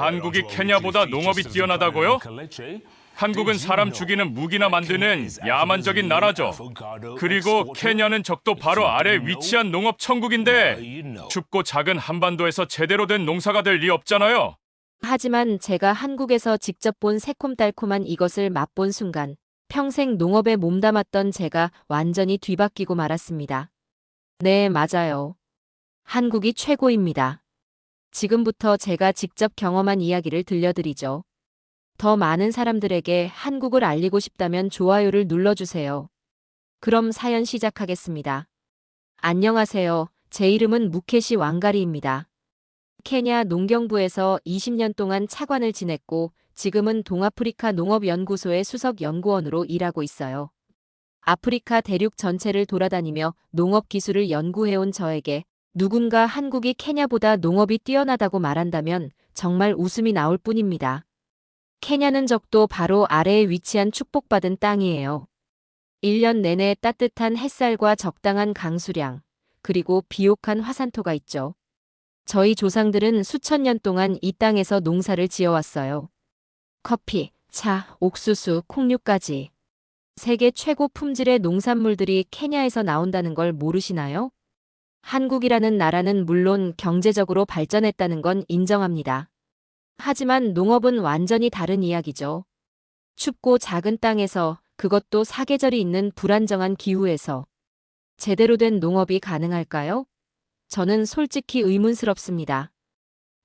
한국이 케냐보다 농업이 뛰어나다고요? 한국은 사람 죽이는 무기나 만드는 야만적인 나라죠. 그리고 케냐는 적도 바로 아래 위치한 농업 천국인데 춥고 작은 한반도에서 제대로 된 농사가 될 리 없잖아요. 하지만 제가 한국에서 직접 본 새콤달콤한 이것을 맛본 순간 평생 농업에 몸담았던 제가 완전히 뒤바뀌고 말았습니다. 네, 맞아요. 한국이 최고입니다. 지금부터 제가 직접 경험한 이야기를 들려드리죠. 더 많은 사람들에게 한국을 알리고 싶다면 좋아요를 눌러주세요. 그럼 사연 시작하겠습니다. 안녕하세요. 제 이름은 무케시 왕가리입니다. 케냐 농경부에서 20년 동안 차관을 지냈고 지금은 동아프리카 농업연구소의 수석 연구원으로 일하고 있어요. 아프리카 대륙 전체를 돌아다니며 농업 기술을 연구해온 저에게 누군가 한국이 케냐보다 농업이 뛰어나다고 말한다면 정말 웃음이 나올 뿐입니다. 케냐는 적도 바로 아래에 위치한 축복받은 땅이에요. 1년 내내 따뜻한 햇살과 적당한 강수량, 그리고 비옥한 화산토가 있죠. 저희 조상들은 수천 년 동안 이 땅에서 농사를 지어왔어요. 커피, 차, 옥수수, 콩류까지. 세계 최고 품질의 농산물들이 케냐에서 나온다는 걸 모르시나요? 한국이라는 나라는 물론 경제적으로 발전했다는 건 인정합니다. 하지만 농업은 완전히 다른 이야기죠. 춥고 작은 땅에서 그것도 사계절이 있는 불안정한 기후에서 제대로 된 농업이 가능할까요? 저는 솔직히 의문스럽습니다.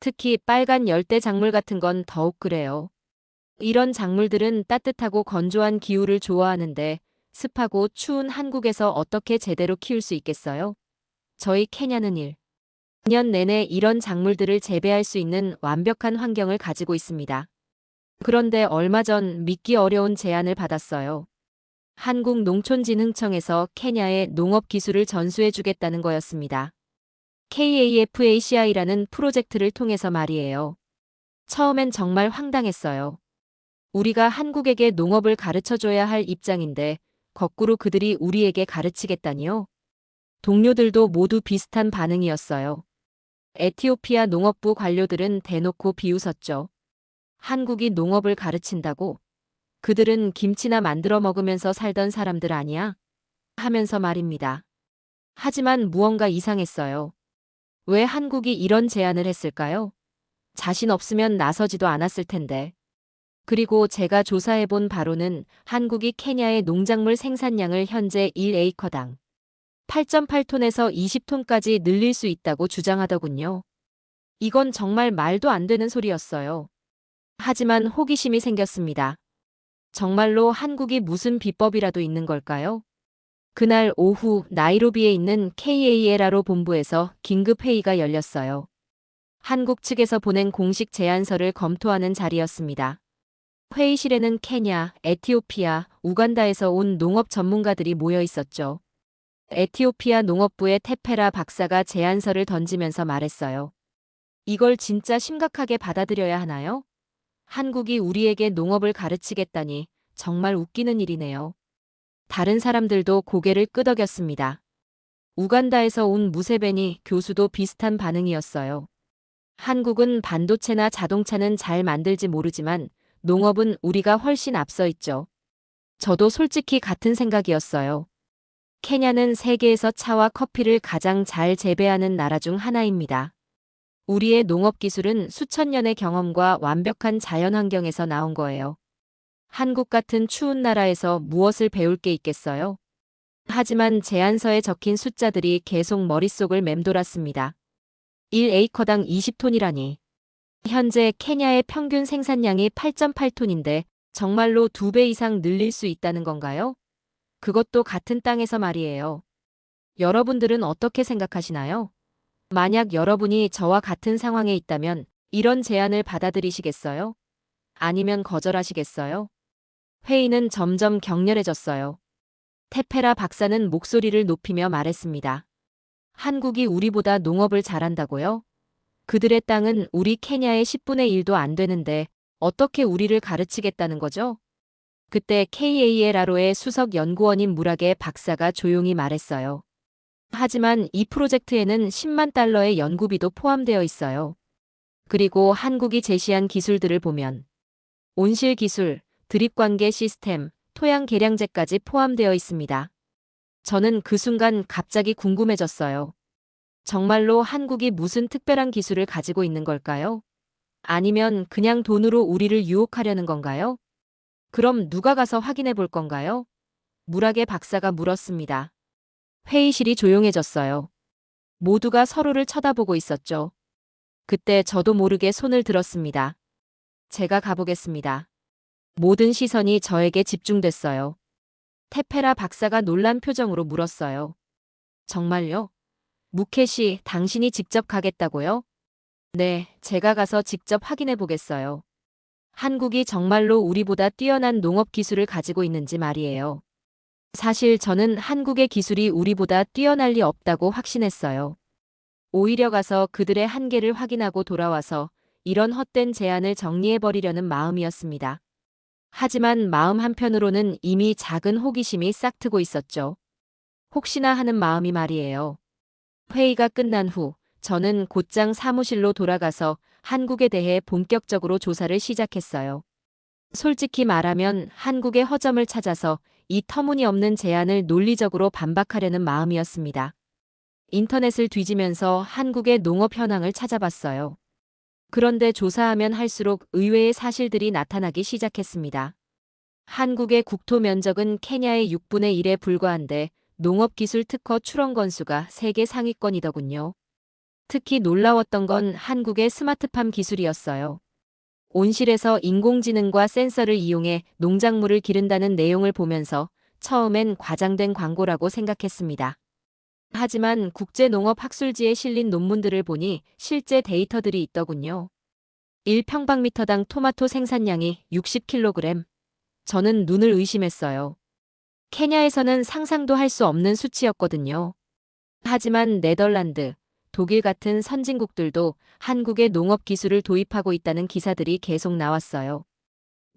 특히 빨간 열대 작물 같은 건 더욱 그래요. 이런 작물들은 따뜻하고 건조한 기후를 좋아하는데 습하고 추운 한국에서 어떻게 제대로 키울 수 있겠어요? 저희 케냐는 1. 년 내내 이런 작물들을 재배할 수 있는 완벽한 환경을 가지고 있습니다. 그런데 얼마 전 믿기 어려운 제안을 받았어요. 한국농촌진흥청에서 케냐에 농업 기술을 전수해 주겠다는 거였습니다. KAFACI라는 프로젝트를 통해서 말이에요. 처음엔 정말 황당했어요. 우리가 한국에게 농업을 가르쳐 줘야 할 입장인데 거꾸로 그들이 우리에게 가르치겠다니요? 동료들도 모두 비슷한 반응이었어요. 에티오피아 농업부 관료들은 대놓고 비웃었죠. 한국이 농업을 가르친다고? 그들은 김치나 만들어 먹으면서 살던 사람들 아니야? 하면서 말입니다. 하지만 무언가 이상했어요. 왜 한국이 이런 제안을 했을까요? 자신 없으면 나서지도 않았을 텐데. 그리고 제가 조사해본 바로는 한국이 케냐의 농작물 생산량을 현재 1에이커당 8.8톤에서 20톤까지 늘릴 수 있다고 주장하더군요. 이건 정말 말도 안 되는 소리였어요. 하지만 호기심이 생겼습니다. 정말로 한국이 무슨 비법이라도 있는 걸까요? 그날 오후 나이로비에 있는 KALRO 본부에서 긴급 회의가 열렸어요. 한국 측에서 보낸 공식 제안서를 검토하는 자리였습니다. 회의실에는 케냐, 에티오피아, 우간다에서 온 농업 전문가들이 모여 있었죠. 에티오피아 농업부의 테페라 박사가 제안서를 던지면서 말했어요. 이걸 진짜 심각하게 받아들여야 하나요? 한국이 우리에게 농업을 가르치겠다니 정말 웃기는 일이네요. 다른 사람들도 고개를 끄덕였습니다. 우간다에서 온 무세베니 교수도 비슷한 반응이었어요. 한국은 반도체나 자동차는 잘 만들지 모르지만 농업은 우리가 훨씬 앞서 있죠. 저도 솔직히 같은 생각이었어요. 케냐는 세계에서 차와 커피를 가장 잘 재배하는 나라 중 하나입니다. 우리의 농업 기술은 수천 년의 경험과 완벽한 자연 환경에서 나온 거예요. 한국 같은 추운 나라에서 무엇을 배울 게 있겠어요? 하지만 제안서에 적힌 숫자들이 계속 머릿속을 맴돌았습니다. 1에이커당 20톤이라니. 현재 케냐의 평균 생산량이 8.8톤인데 정말로 두배 이상 늘릴 수 있다는 건가요? 그것도 같은 땅에서 말이에요. 여러분들은 어떻게 생각하시나요? 만약 여러분이 저와 같은 상황에 있다면 이런 제안을 받아들이시겠어요? 아니면 거절하시겠어요? 회의는 점점 격렬해졌어요. 테페라 박사는 목소리를 높이며 말했습니다. 한국이 우리보다 농업을 잘한다고요? 그들의 땅은 우리 케냐의 10분의 1도 안 되는데 어떻게 우리를 가르치겠다는 거죠? 그때 KALRO의 수석 연구원인 무락의 박사가 조용히 말했어요. 하지만 이 프로젝트에는 10만 달러의 연구비도 포함되어 있어요. 그리고 한국이 제시한 기술들을 보면 온실 기술, 드립 관계 시스템, 토양 계량제까지 포함되어 있습니다. 저는 그 순간 갑자기 궁금해졌어요. 정말로 한국이 무슨 특별한 기술을 가지고 있는 걸까요? 아니면 그냥 돈으로 우리를 유혹하려는 건가요? 그럼 누가 가서 확인해 볼 건가요? 물학의 박사가 물었습니다. 회의실이 조용해졌어요. 모두가 서로를 쳐다보고 있었죠. 그때 저도 모르게 손을 들었습니다. 제가 가보겠습니다. 모든 시선이 저에게 집중됐어요. 테페라 박사가 놀란 표정으로 물었어요. 정말요? 무켓이 당신이 직접 가겠다고요? 네, 제가 가서 직접 확인해 보겠어요. 한국이 정말로 우리보다 뛰어난 농업 기술을 가지고 있는지 말이에요. 사실 저는 한국의 기술이 우리보다 뛰어날 리 없다고 확신했어요. 오히려 가서 그들의 한계를 확인하고 돌아와서 이런 헛된 제안을 정리해버리려는 마음이었습니다. 하지만 마음 한편으로는 이미 작은 호기심이 싹트고 있었죠. 혹시나 하는 마음이 말이에요. 회의가 끝난 후 저는 곧장 사무실로 돌아가서 한국에 대해 본격적으로 조사를 시작했어요. 솔직히 말하면 한국의 허점을 찾아서 이 터무니없는 제안을 논리적으로 반박하려는 마음이었습니다. 인터넷을 뒤지면서 한국의 농업 현황을 찾아봤어요. 그런데 조사하면 할수록 의외의 사실들이 나타나기 시작했습니다. 한국의 국토 면적은 케냐의 6분의 1에 불과한데 농업기술 특허 출원 건수가 세계 상위권이더군요. 특히 놀라웠던 건 한국의 스마트팜 기술이었어요. 온실에서 인공지능과 센서를 이용해 농작물을 기른다는 내용을 보면서 처음엔 과장된 광고라고 생각했습니다. 하지만 국제농업학술지에 실린 논문들을 보니 실제 데이터들이 있더군요. 1평방미터당 토마토 생산량이 60kg. 저는 눈을 의심했어요. 케냐에서는 상상도 할 수 없는 수치였거든요. 하지만 네덜란드, 독일 같은 선진국들도 한국의 농업 기술을 도입하고 있다는 기사들이 계속 나왔어요.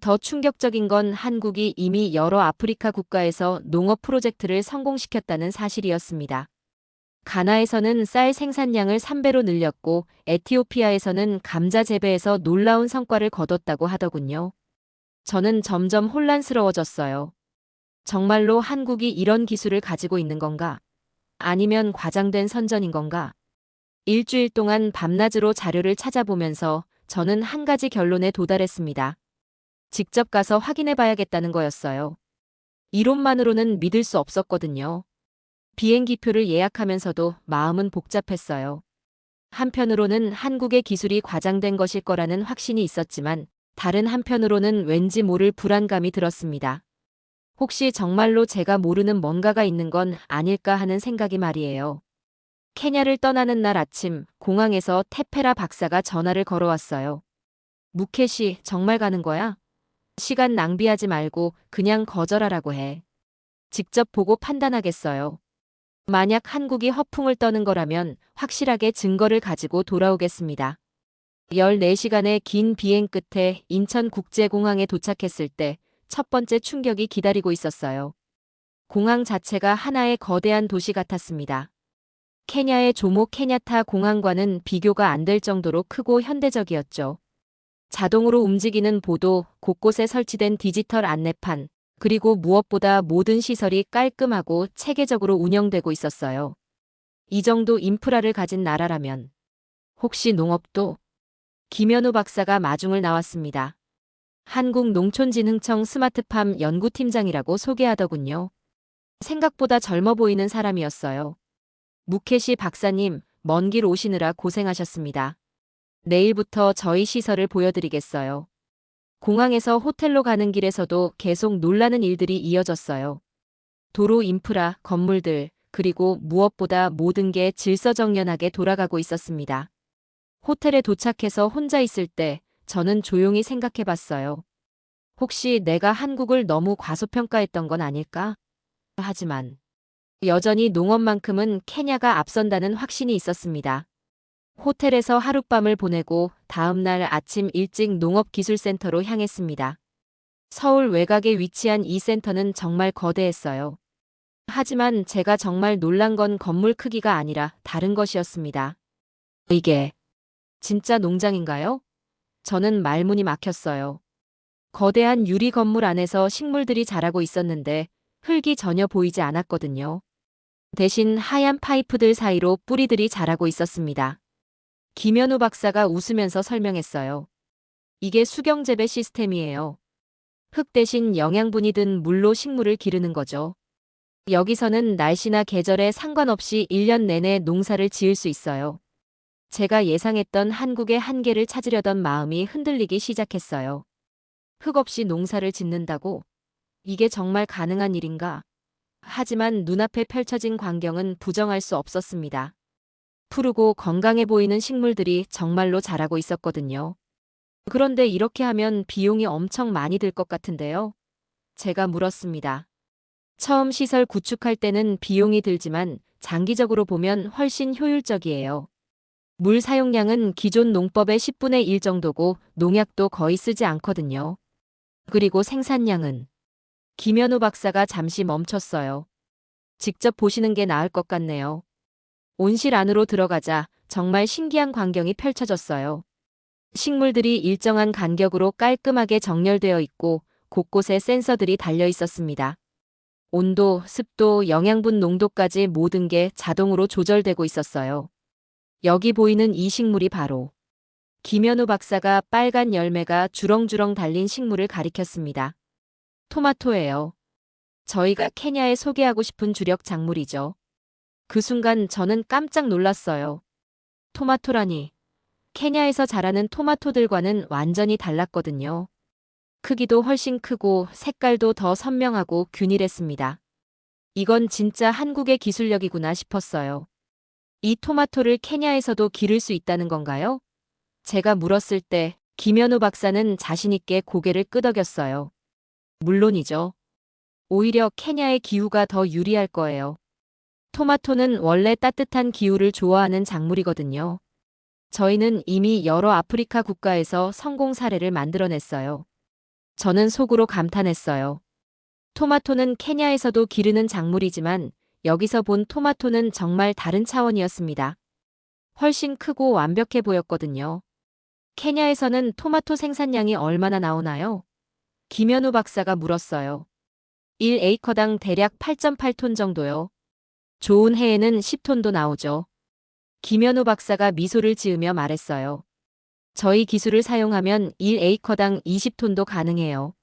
더 충격적인 건 한국이 이미 여러 아프리카 국가에서 농업 프로젝트를 성공시켰다는 사실이었습니다. 가나에서는 쌀 생산량을 3배로 늘렸고 에티오피아에서는 감자 재배에서 놀라운 성과를 거뒀다고 하더군요. 저는 점점 혼란스러워졌어요. 정말로 한국이 이런 기술을 가지고 있는 건가? 아니면 과장된 선전인 건가? 일주일 동안 밤낮으로 자료를 찾아보면서 저는 한 가지 결론에 도달했습니다. 직접 가서 확인해 봐야겠다는 거였어요. 이론만으로는 믿을 수 없었거든요. 비행기표를 예약하면서도 마음은 복잡했어요. 한편으로는 한국의 기술이 과장된 것일 거라는 확신이 있었지만 다른 한편으로는 왠지 모를 불안감이 들었습니다. 혹시 정말로 제가 모르는 뭔가가 있는 건 아닐까 하는 생각이 말이에요. 케냐를 떠나는 날 아침 공항에서 테페라 박사가 전화를 걸어왔어요. 무켓이 정말 가는 거야? 시간 낭비하지 말고 그냥 거절하라고 해. 직접 보고 판단하겠어요. 만약 한국이 허풍을 떠는 거라면 확실하게 증거를 가지고 돌아오겠습니다. 14시간의 긴 비행 끝에 인천국제공항에 도착했을 때 첫 번째 충격이 기다리고 있었어요. 공항 자체가 하나의 거대한 도시 같았습니다. 케냐의 조모 케냐타 공항과는 비교가 안 될 정도로 크고 현대적이었죠. 자동으로 움직이는 보도, 곳곳에 설치된 디지털 안내판, 그리고 무엇보다 모든 시설이 깔끔하고 체계적으로 운영되고 있었어요. 이 정도 인프라를 가진 나라라면 혹시 농업도? 김현우 박사가 마중을 나왔습니다. 한국농촌진흥청 스마트팜 연구팀장이라고 소개하더군요. 생각보다 젊어 보이는 사람이었어요. 무케시 박사님, 먼 길 오시느라 고생하셨습니다. 내일부터 저희 시설을 보여드리겠어요. 공항에서 호텔로 가는 길에서도 계속 놀라는 일들이 이어졌어요. 도로 인프라, 건물들, 그리고 무엇보다 모든 게 질서정연하게 돌아가고 있었습니다. 호텔에 도착해서 혼자 있을 때 저는 조용히 생각해 봤어요. 혹시 내가 한국을 너무 과소평가했던 건 아닐까? 하지만 여전히 농업만큼은 케냐가 앞선다는 확신이 있었습니다. 호텔에서 하룻밤을 보내고 다음날 아침 일찍 농업기술센터로 향했습니다. 서울 외곽에 위치한 이 센터는 정말 거대했어요. 하지만 제가 정말 놀란 건 건물 크기가 아니라 다른 것이었습니다. 이게 진짜 농장인가요? 저는 말문이 막혔어요. 거대한 유리 건물 안에서 식물들이 자라고 있었는데 흙이 전혀 보이지 않았거든요. 대신 하얀 파이프들 사이로 뿌리들이 자라고 있었습니다. 김현우 박사가 웃으면서 설명했어요. 이게 수경재배 시스템이에요. 흙 대신 영양분이 든 물로 식물을 기르는 거죠. 여기서는 날씨나 계절에 상관없이 1년 내내 농사를 지을 수 있어요. 제가 예상했던 한국의 한계를 찾으려던 마음이 흔들리기 시작했어요. 흙 없이 농사를 짓는다고? 이게 정말 가능한 일인가? 하지만 눈앞에 펼쳐진 광경은 부정할 수 없었습니다. 푸르고 건강해 보이는 식물들이 정말로 자라고 있었거든요. 그런데 이렇게 하면 비용이 엄청 많이 들 것 같은데요? 제가 물었습니다. 처음 시설 구축할 때는 비용이 들지만 장기적으로 보면 훨씬 효율적이에요. 물 사용량은 기존 농법의 10분의 1 정도고 농약도 거의 쓰지 않거든요. 그리고 생산량은 김현우 박사가 잠시 멈췄어요. 직접 보시는 게 나을 것 같네요. 온실 안으로 들어가자 정말 신기한 광경이 펼쳐졌어요. 식물들이 일정한 간격으로 깔끔하게 정렬되어 있고 곳곳에 센서들이 달려 있었습니다. 온도, 습도, 영양분 농도까지 모든 게 자동으로 조절되고 있었어요. 여기 보이는 이 식물이 바로 김현우 박사가 빨간 열매가 주렁주렁 달린 식물을 가리켰습니다. 토마토예요. 저희가 케냐에 소개하고 싶은 주력 작물이죠. 그 순간 저는 깜짝 놀랐어요. 토마토라니. 케냐에서 자라는 토마토들과는 완전히 달랐거든요. 크기도 훨씬 크고 색깔도 더 선명하고 균일했습니다. 이건 진짜 한국의 기술력이구나 싶었어요. 이 토마토를 케냐에서도 기를 수 있다는 건가요? 제가 물었을 때 김현우 박사는 자신있게 고개를 끄덕였어요. 물론이죠. 오히려 케냐의 기후가 더 유리할 거예요. 토마토는 원래 따뜻한 기후를 좋아하는 작물이거든요. 저희는 이미 여러 아프리카 국가에서 성공 사례를 만들어냈어요. 저는 속으로 감탄했어요. 토마토는 케냐에서도 기르는 작물이지만 여기서 본 토마토는 정말 다른 차원이었습니다. 훨씬 크고 완벽해 보였거든요. 케냐에서는 토마토 생산량이 얼마나 나오나요? 김현우 박사가 물었어요. 1에이커당 대략 8.8톤 정도요. 좋은 해에는 10톤도 나오죠. 김현우 박사가 미소를 지으며 말했어요. 저희 기술을 사용하면 1에이커당 20톤도 가능해요.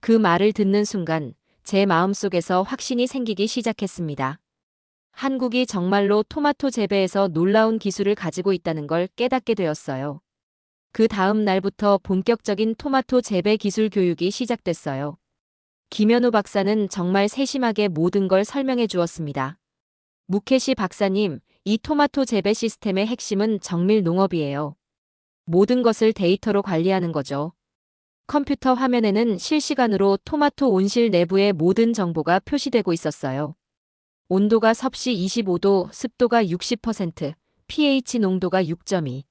그 말을 듣는 순간 제 마음속에서 확신이 생기기 시작했습니다. 한국이 정말로 토마토 재배에서 놀라운 기술을 가지고 있다는 걸 깨닫게 되었어요. 그 다음 날부터 본격적인 토마토 재배 기술 교육이 시작됐어요. 김현우 박사는 정말 세심하게 모든 걸 설명해 주었습니다. 무케시 박사님, 이 토마토 재배 시스템의 핵심은 정밀 농업이에요. 모든 것을 데이터로 관리하는 거죠. 컴퓨터 화면에는 실시간으로 토마토 온실 내부의 모든 정보가 표시되고 있었어요. 온도가 섭씨 25도, 습도가 60%, pH 농도가 6.2.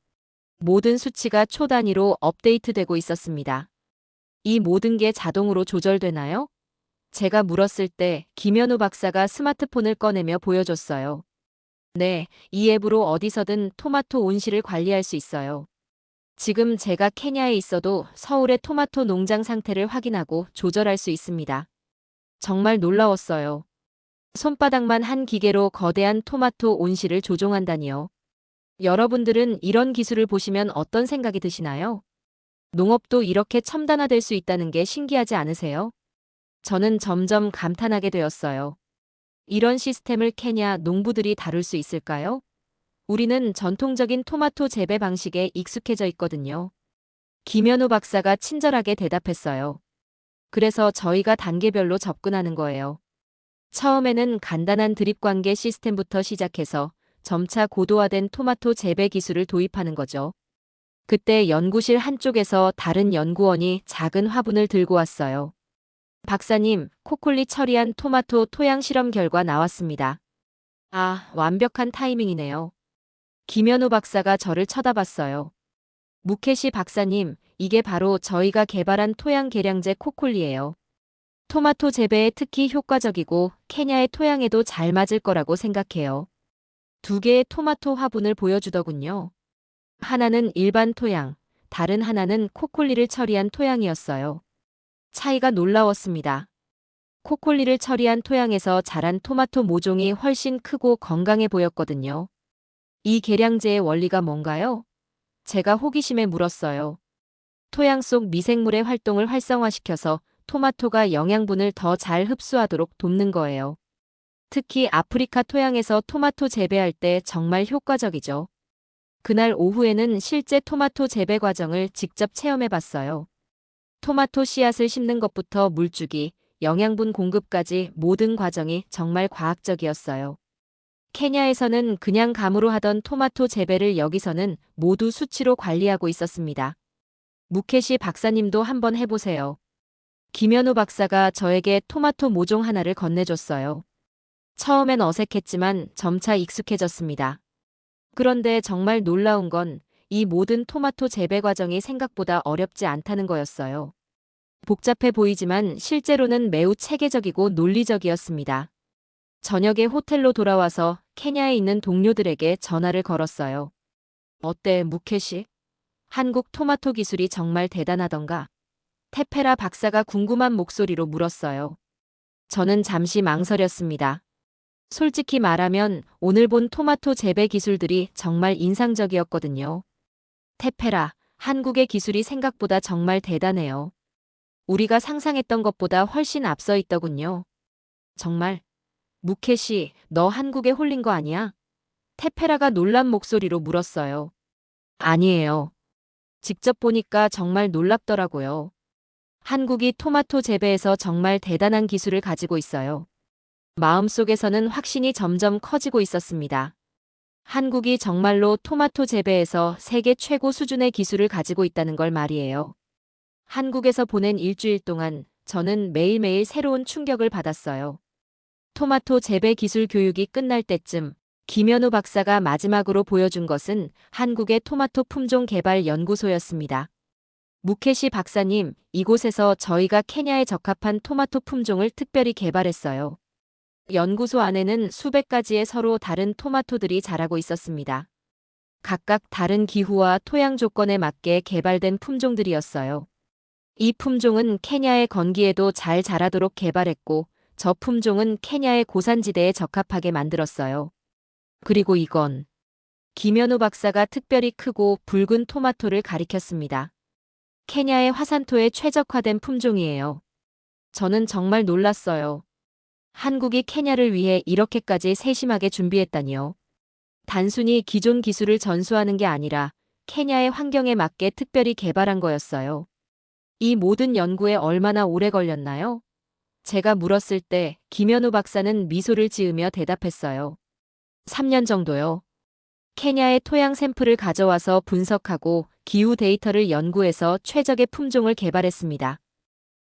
모든 수치가 초 단위로 업데이트되고 있었습니다. 이 모든 게 자동으로 조절되나요? 제가 물었을 때 김현우 박사가 스마트폰을 꺼내며 보여줬어요. 네, 이 앱으로 어디서든 토마토 온실을 관리할 수 있어요. 지금 제가 케냐에 있어도 서울의 토마토 농장 상태를 확인하고 조절할 수 있습니다. 정말 놀라웠어요. 손바닥만 한 기계로 거대한 토마토 온실을 조종한다니요. 여러분들은 이런 기술을 보시면 어떤 생각이 드시나요? 농업도 이렇게 첨단화될 수 있다는 게 신기하지 않으세요? 저는 점점 감탄하게 되었어요. 이런 시스템을 케냐 농부들이 다룰 수 있을까요? 우리는 전통적인 토마토 재배 방식에 익숙해져 있거든요. 김현우 박사가 친절하게 대답했어요. 그래서 저희가 단계별로 접근하는 거예요. 처음에는 간단한 드립 관계 시스템부터 시작해서 점차 고도화된 토마토 재배 기술을 도입하는 거죠. 그때 연구실 한쪽에서 다른 연구원이 작은 화분을 들고 왔어요. 박사님, 코콜리 처리한 토마토 토양 실험 결과 나왔습니다. 아, 완벽한 타이밍이네요. 김현우 박사가 저를 쳐다봤어요. 무케시 박사님, 이게 바로 저희가 개발한 토양 계량제 코콜리예요. 토마토 재배에 특히 효과적이고 케냐의 토양에도 잘 맞을 거라고 생각해요. 두 개의 토마토 화분을 보여주더군요. 하나는 일반 토양, 다른 하나는 코콜리를 처리한 토양이었어요. 차이가 놀라웠습니다. 코콜리를 처리한 토양에서 자란 토마토 모종이 훨씬 크고 건강해 보였거든요. 이 계량제의 원리가 뭔가요? 제가 호기심에 물었어요. 토양 속 미생물의 활동을 활성화시켜서 토마토가 영양분을 더 잘 흡수하도록 돕는 거예요. 특히 아프리카 토양에서 토마토 재배할 때 정말 효과적이죠. 그날 오후에는 실제 토마토 재배 과정을 직접 체험해 봤어요. 토마토 씨앗을 심는 것부터 물주기, 영양분 공급까지 모든 과정이 정말 과학적이었어요. 케냐에서는 그냥 감으로 하던 토마토 재배를 여기서는 모두 수치로 관리하고 있었습니다. 무케시 박사님도 한번 해보세요. 김현우 박사가 저에게 토마토 모종 하나를 건네줬어요. 처음엔 어색했지만 점차 익숙해졌습니다. 그런데 정말 놀라운 건 이 모든 토마토 재배 과정이 생각보다 어렵지 않다는 거였어요. 복잡해 보이지만 실제로는 매우 체계적이고 논리적이었습니다. 저녁에 호텔로 돌아와서 케냐에 있는 동료들에게 전화를 걸었어요. 어때, 무케시? 한국 토마토 기술이 정말 대단하던가? 테페라 박사가 궁금한 목소리로 물었어요. 저는 잠시 망설였습니다. 솔직히 말하면 오늘 본 토마토 재배 기술들이 정말 인상적이었거든요. 테페라, 한국의 기술이 생각보다 정말 대단해요. 우리가 상상했던 것보다 훨씬 앞서 있더군요. 정말. 무케시, 너 한국에 홀린 거 아니야? 테페라가 놀란 목소리로 물었어요. 아니에요. 직접 보니까 정말 놀랍더라고요. 한국이 토마토 재배에서 정말 대단한 기술을 가지고 있어요. 마음속에서는 확신이 점점 커지고 있었습니다. 한국이 정말로 토마토 재배에서 세계 최고 수준의 기술을 가지고 있다는 걸 말이에요. 한국에서 보낸 일주일 동안 저는 매일매일 새로운 충격을 받았어요. 토마토 재배 기술 교육이 끝날 때쯤 김현우 박사가 마지막으로 보여준 것은 한국의 토마토 품종 개발 연구소였습니다. 무케시 박사님, 이곳에서 저희가 케냐에 적합한 토마토 품종을 특별히 개발했어요. 연구소 안에는 수백 가지의 서로 다른 토마토들이 자라고 있었습니다. 각각 다른 기후와 토양 조건에 맞게 개발된 품종들이었어요. 이 품종은 케냐의 건기에도 잘 자라도록 개발했고, 저 품종은 케냐의 고산지대에 적합하게 만들었어요. 그리고 이건 김현우 박사가 특별히 크고 붉은 토마토를 가리켰습니다. 케냐의 화산토에 최적화된 품종이에요. 저는 정말 놀랐어요. 한국이 케냐를 위해 이렇게까지 세심하게 준비했다니요. 단순히 기존 기술을 전수하는 게 아니라 케냐의 환경에 맞게 특별히 개발한 거였어요. 이 모든 연구에 얼마나 오래 걸렸나요? 제가 물었을 때 김현우 박사는 미소를 지으며 대답했어요. 3년 정도요. 케냐의 토양 샘플을 가져와서 분석하고 기후 데이터를 연구해서 최적의 품종을 개발했습니다.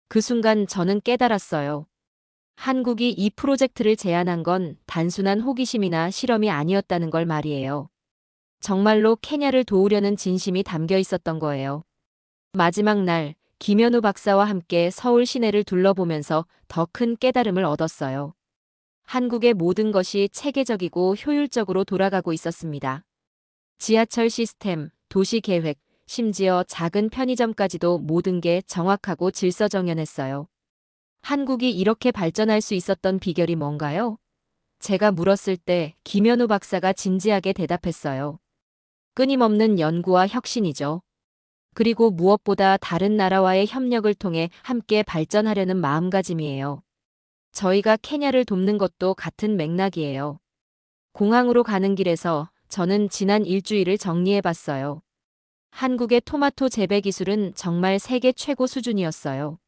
그 순간 저는 깨달았어요. 한국이 이 프로젝트를 제안한 건 단순한 호기심이나 실험이 아니었다는 걸 말이에요. 정말로 케냐를 도우려는 진심이 담겨 있었던 거예요. 마지막 날, 김현우 박사와 함께 서울 시내를 둘러보면서 더 큰 깨달음을 얻었어요. 한국의 모든 것이 체계적이고 효율적으로 돌아가고 있었습니다. 지하철 시스템, 도시 계획, 심지어 작은 편의점까지도 모든 게 정확하고 질서정연했어요. 한국이 이렇게 발전할 수 있었던 비결이 뭔가요? 제가 물었을 때 김현우 박사가 진지하게 대답했어요. 끊임없는 연구와 혁신이죠. 그리고 무엇보다 다른 나라와의 협력을 통해 함께 발전하려는 마음가짐이에요. 저희가 케냐를 돕는 것도 같은 맥락이에요. 공항으로 가는 길에서 저는 지난 일주일을 정리해 봤어요. 한국의 토마토 재배 기술은 정말 세계 최고 수준이었어요.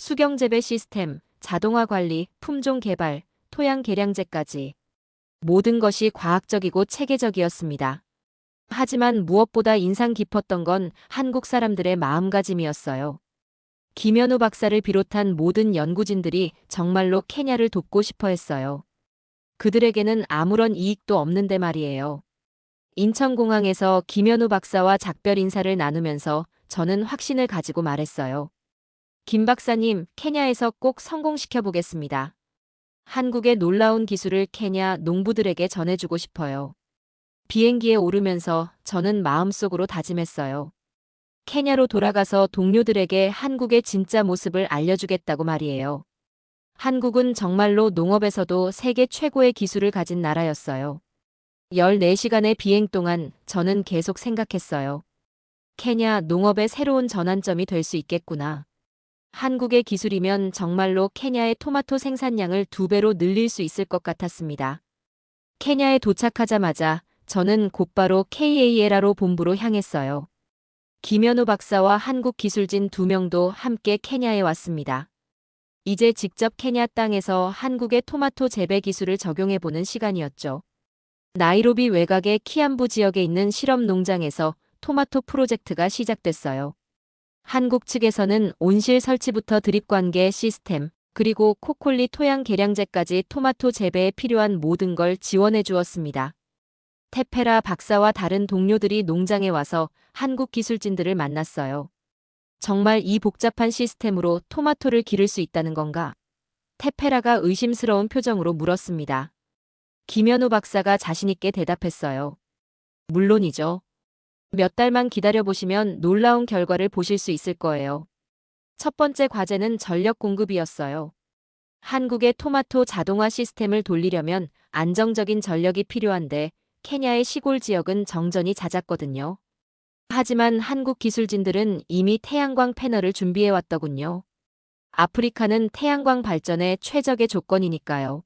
수경 재배 시스템, 자동화 관리, 품종 개발, 토양 계량제까지 모든 것이 과학적이고 체계적이었습니다. 하지만 무엇보다 인상 깊었던 건 한국 사람들의 마음가짐이었어요. 김현우 박사를 비롯한 모든 연구진들이 정말로 케냐를 돕고 싶어 했어요. 그들에게는 아무런 이익도 없는데 말이에요. 인천공항에서 김현우 박사와 작별 인사를 나누면서 저는 확신을 가지고 말했어요. 김 박사님, 케냐에서 꼭 성공시켜 보겠습니다. 한국의 놀라운 기술을 케냐 농부들에게 전해주고 싶어요. 비행기에 오르면서 저는 마음속으로 다짐했어요. 케냐로 돌아가서 동료들에게 한국의 진짜 모습을 알려주겠다고 말이에요. 한국은 정말로 농업에서도 세계 최고의 기술을 가진 나라였어요. 14시간의 비행 동안 저는 계속 생각했어요. 케냐 농업의 새로운 전환점이 될 수 있겠구나. 한국의 기술이면 정말로 케냐의 토마토 생산량을 두 배로 늘릴 수 있을 것 같았습니다. 케냐에 도착하자마자 저는 곧바로 KALRO 본부로 향했어요. 김현우 박사와 한국 기술진 두 명도 함께 케냐에 왔습니다. 이제 직접 케냐 땅에서 한국의 토마토 재배 기술을 적용해보는 시간이었죠. 나이로비 외곽의 키암부 지역에 있는 실험 농장에서 토마토 프로젝트가 시작됐어요. 한국 측에서는 온실 설치부터 드립 관계 시스템, 그리고 코콜리 토양 계량제까지 토마토 재배에 필요한 모든 걸 지원해 주었습니다. 테페라 박사와 다른 동료들이 농장에 와서 한국 기술진들을 만났어요. 정말 이 복잡한 시스템으로 토마토를 기를 수 있다는 건가? 테페라가 의심스러운 표정으로 물었습니다. 김현우 박사가 자신있게 대답했어요. 물론이죠. 몇 달만 기다려보시면 놀라운 결과를 보실 수 있을 거예요. 첫 번째 과제는 전력 공급이었어요. 한국의 토마토 자동화 시스템을 돌리려면 안정적인 전력이 필요한데 케냐의 시골 지역은 정전이 잦았거든요. 하지만 한국 기술진들은 이미 태양광 패널을 준비해 왔더군요. 아프리카는 태양광 발전의 최적의 조건이니까요.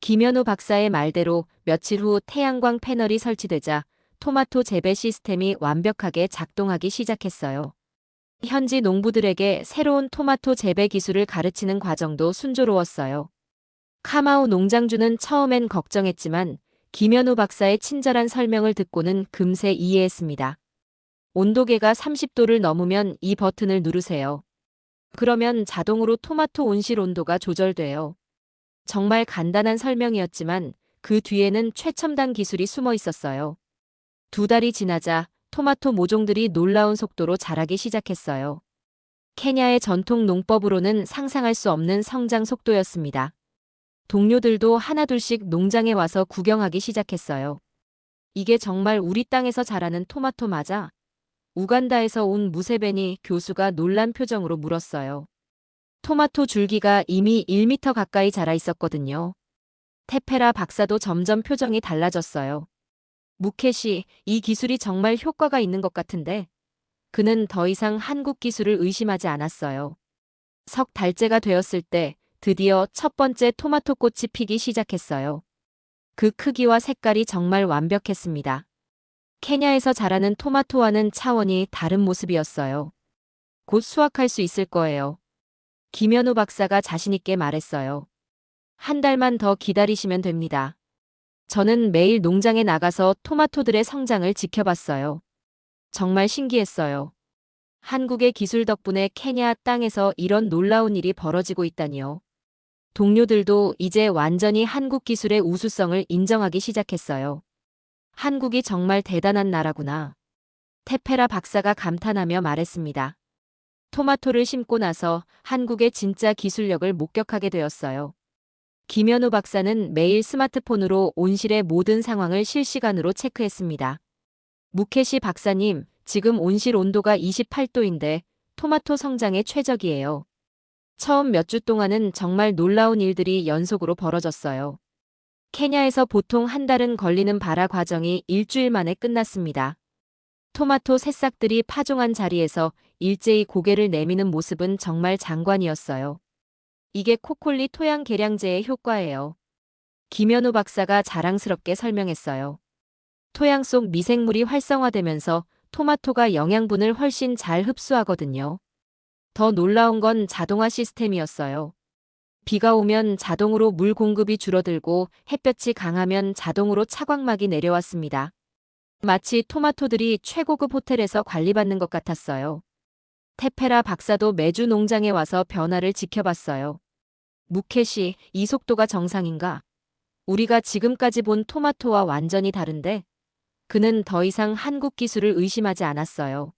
김현우 박사의 말대로 며칠 후 태양광 패널이 설치되자 토마토 재배 시스템이 완벽하게 작동하기 시작했어요. 현지 농부들에게 새로운 토마토 재배 기술을 가르치는 과정도 순조로웠어요. 카마우 농장주는 처음엔 걱정했지만 김현우 박사의 친절한 설명을 듣고는 금세 이해했습니다. 온도계가 30도를 넘으면 이 버튼을 누르세요. 그러면 자동으로 토마토 온실 온도가 조절돼요. 정말 간단한 설명이었지만 그 뒤에는 최첨단 기술이 숨어 있었어요. 두 달이 지나자 토마토 모종들이 놀라운 속도로 자라기 시작했어요. 케냐의 전통 농법으로는 상상할 수 없는 성장 속도였습니다. 동료들도 하나둘씩 농장에 와서 구경하기 시작했어요. 이게 정말 우리 땅에서 자라는 토마토 맞아? 우간다에서 온 무세베니 교수가 놀란 표정으로 물었어요. 토마토 줄기가 이미 1미터 가까이 자라 있었거든요. 테페라 박사도 점점 표정이 달라졌어요. 무켓이 이 기술이 정말 효과가 있는 것 같은데 그는 더 이상 한국 기술을 의심하지 않았어요. 석 달째가 되었을 때 드디어 첫 번째 토마토 꽃이 피기 시작했어요. 그 크기와 색깔이 정말 완벽했습니다. 케냐에서 자라는 토마토와는 차원이 다른 모습이었어요. 곧 수확할 수 있을 거예요. 김현우 박사가 자신있게 말했어요. 한 달만 더 기다리시면 됩니다. 저는 매일 농장에 나가서 토마토들의 성장을 지켜봤어요. 정말 신기했어요. 한국의 기술 덕분에 케냐 땅에서 이런 놀라운 일이 벌어지고 있다니요. 동료들도 이제 완전히 한국 기술의 우수성을 인정하기 시작했어요. 한국이 정말 대단한 나라구나. 테페라 박사가 감탄하며 말했습니다. 토마토를 심고 나서 한국의 진짜 기술력을 목격하게 되었어요. 김현우 박사는 매일 스마트폰으로 온실의 모든 상황을 실시간으로 체크했습니다. 무케시 박사님, 지금 온실 온도가 28도인데 토마토 성장에 최적이에요. 처음 몇 주 동안은 정말 놀라운 일들이 연속으로 벌어졌어요. 케냐에서 보통 한 달은 걸리는 발화 과정이 일주일 만에 끝났습니다. 토마토 새싹들이 파종한 자리에서 일제히 고개를 내미는 모습은 정말 장관이었어요. 이게 코콜리 토양 계량제의 효과예요. 김현우 박사가 자랑스럽게 설명했어요. 토양 속 미생물이 활성화되면서 토마토가 영양분을 훨씬 잘 흡수하거든요. 더 놀라운 건 자동화 시스템이었어요. 비가 오면 자동으로 물 공급이 줄어들고 햇볕이 강하면 자동으로 차광막이 내려왔습니다. 마치 토마토들이 최고급 호텔에서 관리받는 것 같았어요. 테페라 박사도 매주 농장에 와서 변화를 지켜봤어요. 무켓이 이 속도가 정상인가? 우리가 지금까지 본 토마토와 완전히 다른데? 그는 더 이상 한국 기술을 의심하지 않았어요.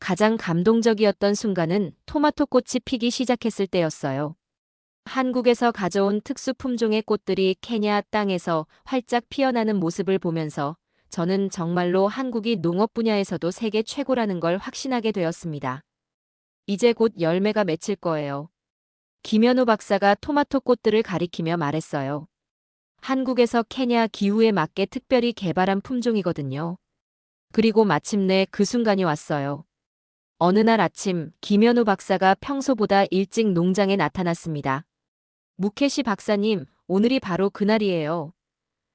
가장 감동적이었던 순간은 토마토 꽃이 피기 시작했을 때였어요. 한국에서 가져온 특수 품종의 꽃들이 케냐 땅에서 활짝 피어나는 모습을 보면서 저는 정말로 한국이 농업 분야에서도 세계 최고라는 걸 확신하게 되었습니다. 이제 곧 열매가 맺힐 거예요. 김현우 박사가 토마토 꽃들을 가리키며 말했어요. 한국에서 케냐 기후에 맞게 특별히 개발한 품종이거든요. 그리고 마침내 그 순간이 왔어요. 어느 날 아침 김현우 박사가 평소보다 일찍 농장에 나타났습니다. 무케시 박사님, 오늘이 바로 그날이에요.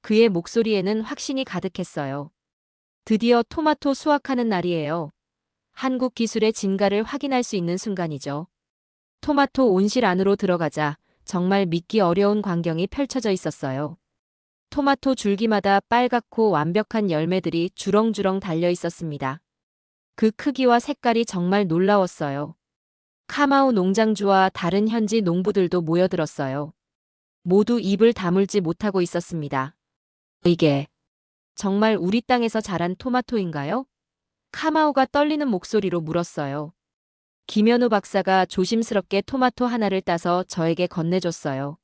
그의 목소리에는 확신이 가득했어요. 드디어 토마토 수확하는 날이에요. 한국 기술의 진가를 확인할 수 있는 순간이죠. 토마토 온실 안으로 들어가자 정말 믿기 어려운 광경이 펼쳐져 있었어요. 토마토 줄기마다 빨갛고 완벽한 열매들이 주렁주렁 달려 있었습니다. 그 크기와 색깔이 정말 놀라웠어요. 카마우 농장주와 다른 현지 농부들도 모여들었어요. 모두 입을 다물지 못하고 있었습니다. 이게 정말 우리 땅에서 자란 토마토인가요? 카마우가 떨리는 목소리로 물었어요. 김현우 박사가 조심스럽게 토마토 하나를 따서 저에게 건네줬어요.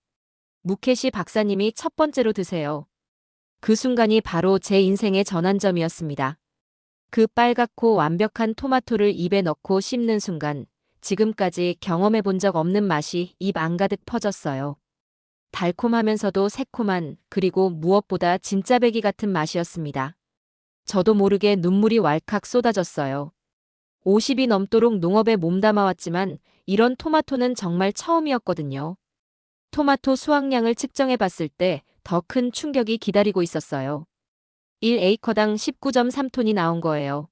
무케시 박사님이 첫 번째로 드세요. 그 순간이 바로 제 인생의 전환점이었습니다. 그 빨갛고 완벽한 토마토를 입에 넣고 씹는 순간 지금까지 경험해 본 적 없는 맛이 입 안가득 퍼졌어요. 달콤하면서도 새콤한 그리고 무엇보다 진짜 배기 같은 맛이었습니다. 저도 모르게 눈물이 왈칵 쏟아졌어요. 50이 넘도록 농업에 몸담아왔지만 이런 토마토는 정말 처음이었거든요. 토마토 수확량을 측정해 봤을 때 더 큰 충격이 기다리고 있었어요. 1에이커당 19.3톤이 나온 거예요.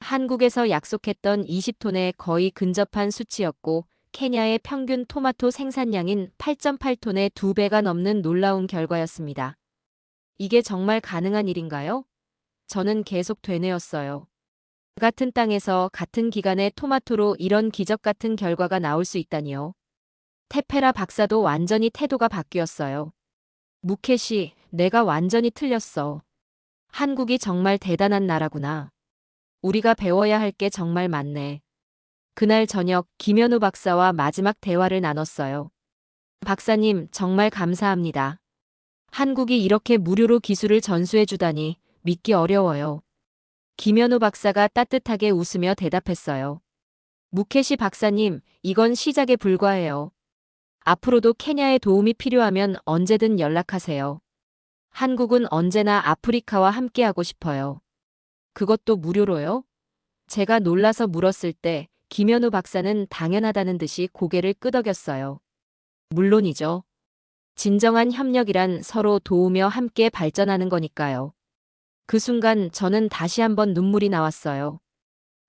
한국에서 약속했던 20톤에 거의 근접한 수치였고 케냐의 평균 토마토 생산량인 8.8톤의 두 배가 넘는 놀라운 결과였습니다. 이게 정말 가능한 일인가요? 저는 계속 되뇌었어요. 같은 땅에서 같은 기간에 토마토로 이런 기적 같은 결과가 나올 수 있다니요. 테페라 박사도 완전히 태도가 바뀌었어요. 무켓이 내가 완전히 틀렸어. 한국이 정말 대단한 나라구나. 우리가 배워야 할 게 정말 많네. 그날 저녁 김현우 박사와 마지막 대화를 나눴어요. 박사님, 정말 감사합니다. 한국이 이렇게 무료로 기술을 전수해 주다니 믿기 어려워요. 김현우 박사가 따뜻하게 웃으며 대답했어요. 무케시 박사님, 이건 시작에 불과해요. 앞으로도 케냐의 도움이 필요하면 언제든 연락하세요. 한국은 언제나 아프리카와 함께하고 싶어요. 그것도 무료로요? 제가 놀라서 물었을 때 김현우 박사는 당연하다는 듯이 고개를 끄덕였어요. 물론이죠. 진정한 협력이란 서로 도우며 함께 발전하는 거니까요. 그 순간 저는 다시 한번 눈물이 나왔어요.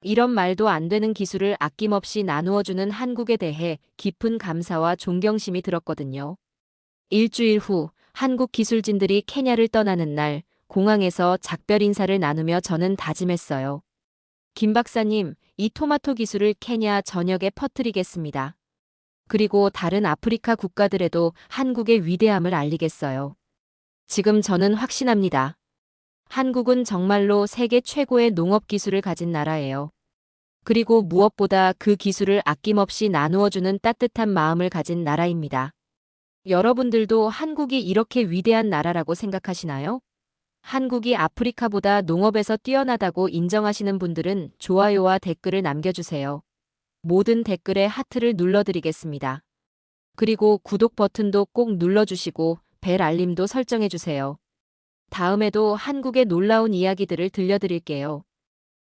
이런 말도 안 되는 기술을 아낌없이 나누어주는 한국에 대해 깊은 감사와 존경심이 들었거든요. 일주일 후 한국 기술진들이 케냐를 떠나는 날 공항에서 작별 인사를 나누며 저는 다짐했어요. 김 박사님, 이 토마토 기술을 케냐 전역에 퍼뜨리겠습니다. 그리고 다른 아프리카 국가들에도 한국의 위대함을 알리겠어요. 지금 저는 확신합니다. 한국은 정말로 세계 최고의 농업 기술을 가진 나라예요. 그리고 무엇보다 그 기술을 아낌없이 나누어주는 따뜻한 마음을 가진 나라입니다. 여러분들도 한국이 이렇게 위대한 나라라고 생각하시나요? 한국이 아프리카보다 농업에서 뛰어나다고 인정하시는 분들은 좋아요와 댓글을 남겨주세요. 모든 댓글에 하트를 눌러드리겠습니다. 그리고 구독 버튼도 꼭 눌러주시고 벨 알림도 설정해주세요. 다음에도 한국의 놀라운 이야기들을 들려드릴게요.